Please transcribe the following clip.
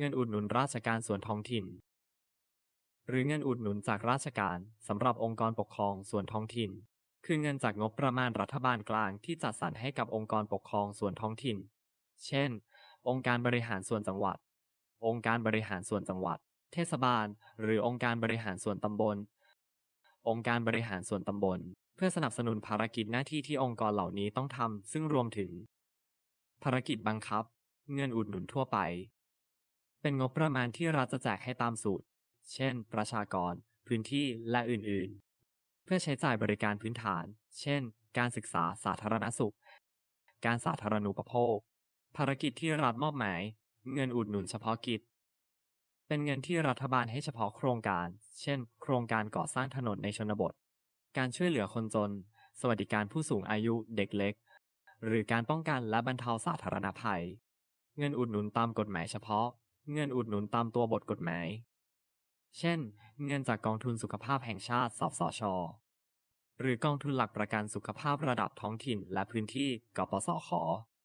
เงินอุดหนุนราชการส่วนท้องถิ่น หรือเงินอุดหนุนจากราชการสำหรับองค์กรปกครองส่วนท้องถิ่น คือเงินจากงบประมาณรัฐบาลกลางที่จัดสรรให้กับองค์กรปกครองส่วนท้องถิ่น เช่น องค์การบริหารส่วนจังหวัด องค์การบริหารส่วนจังหวัด เทศบาล หรือองค์การบริหารส่วนตำบล องค์การบริหารส่วนตำบล เพื่อสนับสนุนภารกิจหน้าที่ที่องค์กรเหล่านี้ต้องทำซึ่งรวมถึง ภารกิจบังคับ เงินอุดหนุนทั่วไป เป็นงบประมาณที่รัฐจะแจกให้ตามสูตร เช่น ประชากร พื้นที่ และอื่นๆ เพื่อใช้จ่ายบริการพื้นฐาน เช่น การศึกษาสาธารณสุข การสาธารณูปโภค ภารกิจที่รัฐมอบหมาย เงินอุดหนุนเฉพาะกิจ เป็นเงินที่รัฐบาลให้เฉพาะโครงการ เช่น โครงการก่อสร้างถนนในชนบท การช่วยเหลือคนจน สวัสดิการผู้สูงอายุ เด็กเล็ก หรือการป้องกันและบรรเทาสาธารณภัย เงินอุดหนุนตามกฎหมายเฉพาะ เงินอุดหนุนตามตัวบทกฎหมาย เช่น เงินจากกองทุนสุขภาพแห่งชาติสสช หรือกองทุนหลักประกันสุขภาพระดับท้องถิ่นและพื้นที่กปสข